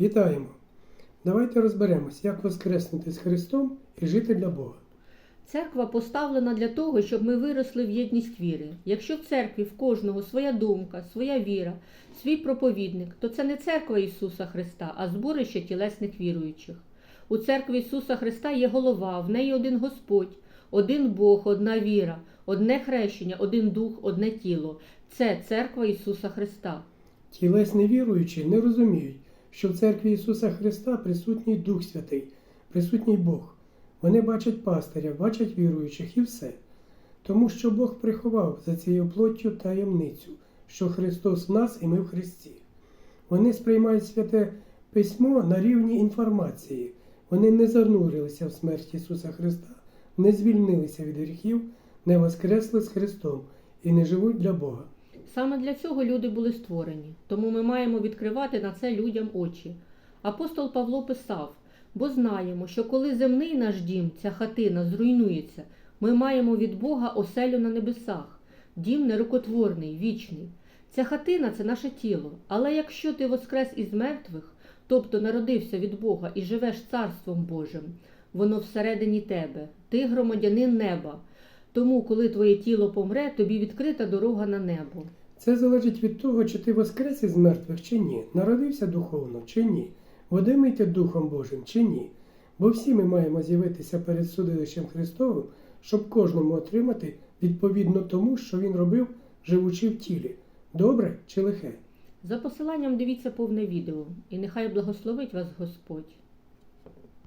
Вітаємо! Давайте розберемось, як воскреснути з Христом і жити для Бога. Церква поставлена для того, щоб ми виросли в єдність віри. Якщо в церкві в кожного своя думка, своя віра, свій проповідник, то це не церква Ісуса Христа, а зборище тілесних віруючих. У церкві Ісуса Христа є голова, в неї один Господь, один Бог, одна віра, одне хрещення, один дух, одне тіло. Це церква Ісуса Христа. Тілесні віруючі не розуміють, що в церкві Ісуса Христа присутній Дух Святий, присутній Бог. Вони бачать пастиря, бачать віруючих і все. Тому що Бог приховав за цією плоттю таємницю, що Христос в нас і ми в Христі. Вони сприймають святе письмо на рівні інформації. Вони не занурилися в смерть Ісуса Христа, не звільнилися від гріхів, не воскресли з Христом і не живуть для Бога. Саме для цього люди були створені, тому ми маємо відкривати на це людям очі. Апостол Павло писав: бо знаємо, що коли земний наш дім, ця хатина, зруйнується, ми маємо від Бога оселю на небесах, дім нерукотворний, вічний. Ця хатина це наше тіло. Але якщо ти воскрес із мертвих, тобто народився від Бога і живеш царством Божим, воно всередині тебе, ти громадянин неба. Тому, коли твоє тіло помре, тобі відкрита дорога на небо. Це залежить від того, чи ти воскрес із мертвих чи ні, народився духовно чи ні, водимий ти Духом Божим чи ні. Бо всі ми маємо з'явитися перед судилищем Христовим, щоб кожному отримати відповідно тому, що він робив, живучи в тілі. Добре чи лихе? За посиланням дивіться повне відео, і нехай благословить вас Господь.